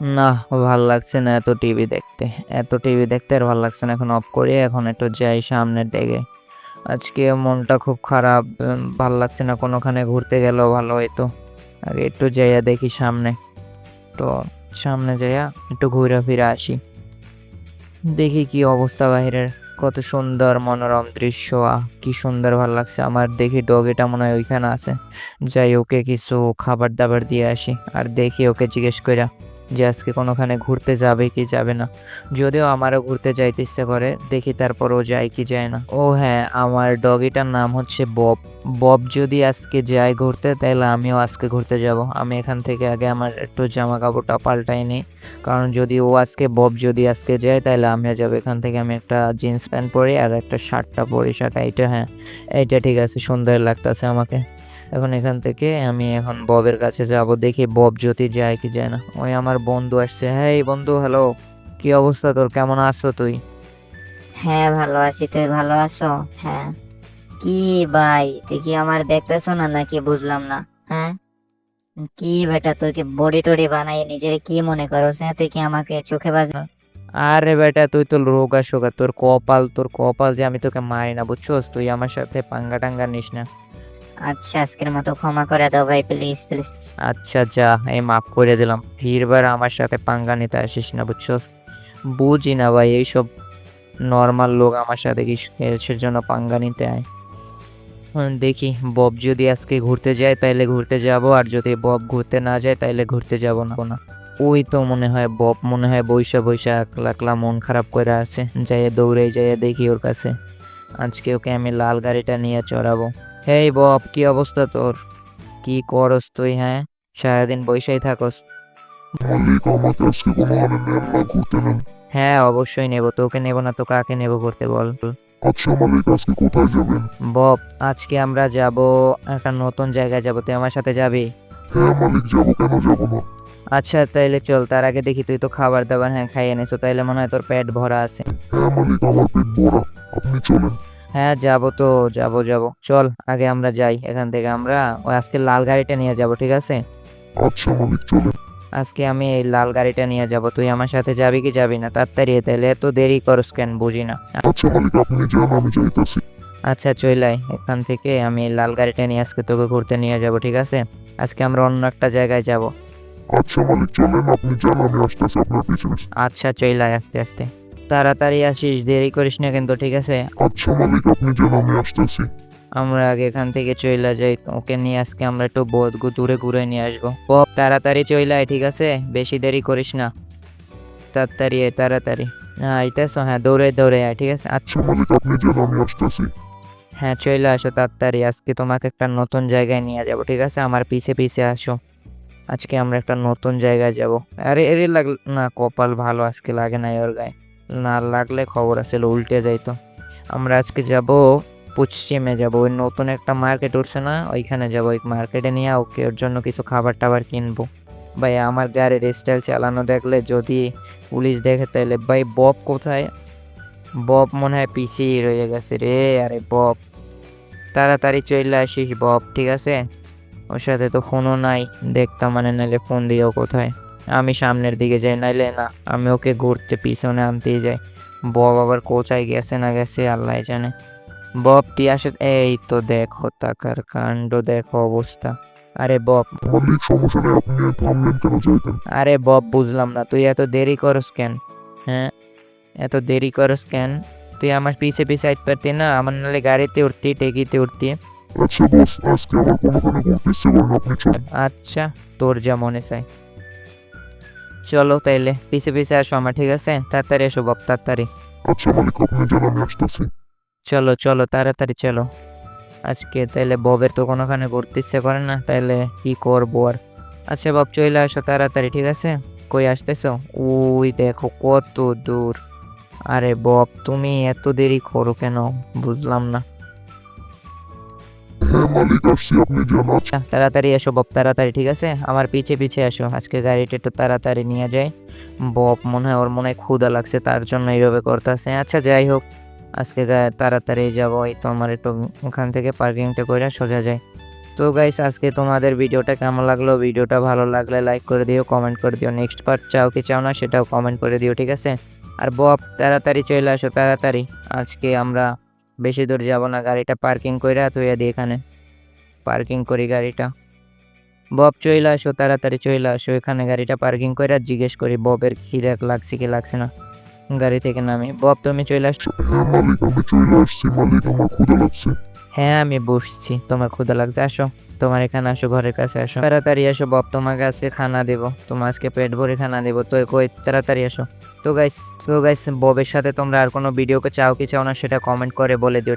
না, ভালো লাগছে না এত টিভি দেখতে। এত টিভি দেখতে আর ভালো লাগছে না। এখন অফ করি, এখন একটু যাই সামনের দিকে। আজকে মনটা খুব খারাপ ভালো লাগছে না কোনোখানে ঘুরতে গেলেও ভালো হইতো। আগে একটু যাইয়া দেখি সামনে। তো সামনে যাইয়া একটু ঘুরে ফিরে আসি। দেখি কি অবস্থা বাহিরের। কত সুন্দর মনোরম দৃশ্য। আহ, কি সুন্দর ভালো লাগছে। আমার দেখি ডগিটা মনে হয় ওইখানে আছে। যাই ওকে কিছু খাবার দাবার দিয়ে আসি। আর দেখি ওকে জিজ্ঞেস কইরা। যে আজকে কোনোখানে ঘুরতে যাবে কি যাবে না। যদিও আমারও ঘুরতে যাইতে ইচ্ছে করে, দেখি তারপর ও যায় কি যায় না। ও হ্যাঁ আমার ডগিটার নাম হচ্ছে বব। বব যদি আজকে যায় ঘুরতে তাহলে আমিও আজকে ঘুরতে যাব। আমি এখান থেকে আগে আমার একটু জামা কাপড়টা পাল্টাই নিই। কারণ যদি ও আজকে, বব যদি আজকে যায় তাহলে আমিও যাব। এখান থেকে আমি একটা জিন্স প্যান্ট পরি আর একটা শার্টটা পরি। শার্ট, এইটা হ্যাঁ এইটা ঠিক আছে, সুন্দর লাগতেছে আমাকে। এখন এখান থেকে আমি এখন ববের কাছে যাব দেখি বব যদি যায় কি যায় না। ওই আমার বন্ধু আসছে। হ্যাঁ বন্ধু হ্যালো কি অবস্থা তোর? কেমন আছো তুই? হ্যাঁ ভালো আছি। তুই ভালো আছো? হ্যাঁ। কি ভাই তুই কি আমার দেখতেছো না নাকি বুঝলাম না হ্যাঁ? কি বেটা তুই কি বডি টডি বানাই নিজের কি মনে করো হ্যাঁ? তুই কি আমাকে চোখে বাজ আরে বেটা তুই তো রোগা শোগা তোর কপাল তোর কপাল যে আমি তোকে মারি না বুঝছোস? তুই আমার সাথে পাঙ্গা টাঙ্গা নিস না। আচ্ছা আজকের মতো ক্ষমা করে দাও ভাই প্লিজ প্লিজ আচ্ছা যা, এই মাফ করে দিলাম। ফিরবার আমার সাথে পাঙ্গা নিতে আসিস না, বুঝছোস? বুঝি না ভাই, এইসব নর্মাল লোক আমার সাথে কিসের জন্য পাঙ্গা নিতে আয়। দেখি, বব যদি আজকে ঘুরতে যায় তাইলে ঘুরতে যাব, আর যদি বব ঘুরতে না যায় তাইলে ঘুরতে যাব না। না ওই তো মনে হয় বব, মনে হয় বৈশা বৈশা একলা একলা মন খারাপ করে আছে। যাইয়ে দৌড়ে, যাইয়ে দেখি ওর কাছে। আজকে ওকে আমি লাল গাড়িটা নিয়ে চড়াবো। হেই বব কি অবস্থা তোর? কি করস তুই হ্যাঁ? সারাদিন বৈশাই থাকস। মালিক আমাকে আজকে কোনো হানে নেন না ঘুরতে নেন হ্যাঁ অবশ্যই নেব তোকে নেব না তো কাকে নেব করতে বল। আচ্ছা মালিক আজকে কোথায় যাবেন? বব আজকে আমরা যাব একটা নতুন জায়গায় যাব তুই আমার সাথে যাবি? হ্যাঁ মালিক যাব কেন যাব না? আচ্ছা তাইলে চল তার আগে দেখি তুই তো খাবার দাবার হ্যাঁ খাইয়ে নিছো তাইলে মনে হয় তোর পেট ভরা আছে। হ্যাঁ মালিক আমার পেট ভরা। আপনি চলেন। হ্যাঁ যাব তো যাব যাব। চল আগে আমরা যাই। এখান থেকে আমরা ওই আজকে লাল গাড়িটা নিয়ে যাব ঠিক আছে? আচ্ছা মালিক চলেন আজকে আমি এই লাল গাড়িটা নিয়ে যাব। তুই আমার সাথে যাবি কি যাবি না? তাড়াতাড়ি তাহলে এত দেরি করস কেন? বুঝি না। আচ্ছা মালিক আপনি যান আমি যাইতাছি। আচ্ছা চইলাই এখান থেকে আমি লাল গাড়িটা নিয়ে আজকে তোকে ঘুরতে নিয়ে যাব ঠিক আছে? আজকে আমরা অন্য একটা জায়গায় যাব। আচ্ছা মালিক চলেন আপনি যান আমি আসতেছি আপনার পিছনে। আচ্ছা চইলাই আস্তে আস্তে। তাড়াতাড়ি আসিস দেরি করিস না কিন্তু ঠিক আছে? আচ্ছা মালিক আপনি যান আমি আসতেছি। আমরা আগে এখান থেকে চইলা যাই ওকে নিয়ে আজকে আমরা একটু বোধ দূরে ঘুরে নিয়ে আসব। পপ তাড়াতাড়ি চইলাই ঠিক আছে? বেশি দেরি করিস না। তাড়াতাড়ি আয়, তাড়াতাড়ি। হ্যাঁ আইতেছ হ্যাঁ দৌড়ে দৌড়ে আয় ঠিক আছে? আচ্ছা আচ্ছা মালিক আপনি যান আমি আসতেছি। হ্যাঁ চলে আসো তাড়াতাড়ি। আজকে তোমাকে একটা নতুন জায়গায় নিয়ে যাব ঠিক আছে? আমার পিছে পিছে আসো। আজকে আমরা একটা নতুন জায়গায় যাব। আরে এরে লাগ না কপাল ভালো আজকে লাগে না ওর গায়ে। না লাগলে খবর আসলে উল্টে যাইতো। আমরা আজকে যাব পশ্চিমে যাব। ওই নতুন একটা মার্কেট উঠছে না, ওইখানে যাব। ওই মার্কেটে নিয়ে ওকে ওর জন্য কিছু খাবার টাবার কিনবো। ভাই, আমার গাড়ির স্টাইল চালানো দেখলে যদি পুলিশ দেখে তাহলে ভাই বব কোথায়? বব মনে হয় পিছিয়ে রয়ে গেছে রে, আরে বব তাড়াতাড়ি চলে আসিস বব ঠিক আছে? ওর সাথে তো ফোনও নাই, দেখতাম মানে নাইলে ফোন দিও কোথায়। আমি সামনের দিকে যাই নাইলে না আমি ওকে ঘুরতে পিছনে আনতেই যাই। বব আবার কোথায় গেছে না গেছে আল্লাহ জানে। বব টি আসে এই তো দেখো তাকার কাণ্ড দেখো অবস্থা। আরে বব। সমস্যা নেই আপনি থামলেন কেন যাইতেন আরে বব বুঝলাম না তুই এত দেরি করস কেন? হ্যাঁ? এত দেরি করস কেন? তুই আমার পিছে পিছে আইতে পারতি না আমার নাহলে গাড়িতে উঠতি টেকিতে উঠতি। আচ্ছা বস আজকে আমার কোনোখানে ঘুরতে ইচ্ছে করেন আপনি আচ্ছা তোর যা মনে চাই। চলো তাইলে পিছে পিছে আসো আমার ঠিক আছে? তাড়াতাড়ি এসো বব তাড়াতাড়ি। আচ্ছা মালিক আপনি যান আমি আসতেছি। চলো চলো তাড়াতাড়ি চলো। আজকে তাইলে ববের তো কোনোখানে ঘুরতে ইচ্ছে করে না তাইলে কি করব আর? আচ্ছা বব চলে আসো তাড়াতাড়ি ঠিক আছে? কই আসতেছো? ওই দেখো কত দূর। আরে বব তুমি এত দেরি করো কেন? বুঝলাম না। হ্যাঁ আচ্ছা। আচ্ছা তাড়াতাড়ি এসো, বব, তাড়াতাড়ি, ঠিক আছে? আমার পিছে পিছে আসো, আজকে গাড়িটা একটু তাড়াতাড়ি নিয়ে যায় বব, মনে হয়, ওর মনে হয় ক্ষুদা লাগছে, তার জন্য এইভাবে করতেছে। আচ্ছা যাই হোক, আজকে তাড়াতাড়ি যাব, এই তো একটু ওখান থেকে পার্কিংটা করে সোজা যায় তো গাইস আজকে তোমাদের ভিডিওটা কেমন লাগল? ভিডিওটা ভালো লাগলে লাইক করে দিও কমেন্ট করে দিও। নেক্সট পার্ট চাও কি চাও না, সেটাও কমেন্ট করে দিও, ঠিক আছে? আর বব, তাড়াতাড়ি চলে আসো, তাড়াতাড়ি। আজকে আমরা বেশি দূর যাব না গাড়িটা পার্কিং করে তুইয়া দিই এখানে। পার্কিং করি গাড়িটা। বব চইল আসো তাড়াতাড়ি চইলে আসো এখানে গাড়িটা পার্কিং করে আর জিজ্ঞেস করি ববের খিদে লাগছে কি লাগছে না। গাড়ি থেকে নামি। বব তুমি চলে আসছো হ্যাঁ মালিক আমি চলে আসছি মালিক আমার ক্ষুধা লাগছে। হ্যাঁ আমি বসছি তোমার ক্ষুদা লাগছে আসো। তোমার এখানে আসো, ঘরের কাছে আসো। তাড়াতাড়ি আসো বব তোমাকে আজকে খানা দেবো। তোমার আজকে পেট ভরে খানা দেবো। তো কই, তাড়াতাড়ি আসো। তো গাইস তো গাইস ববের সাথে তোমরা আর কোনো ভিডিওকে চাও কি চাও না, সেটা কমেন্ট করে বলে দিও।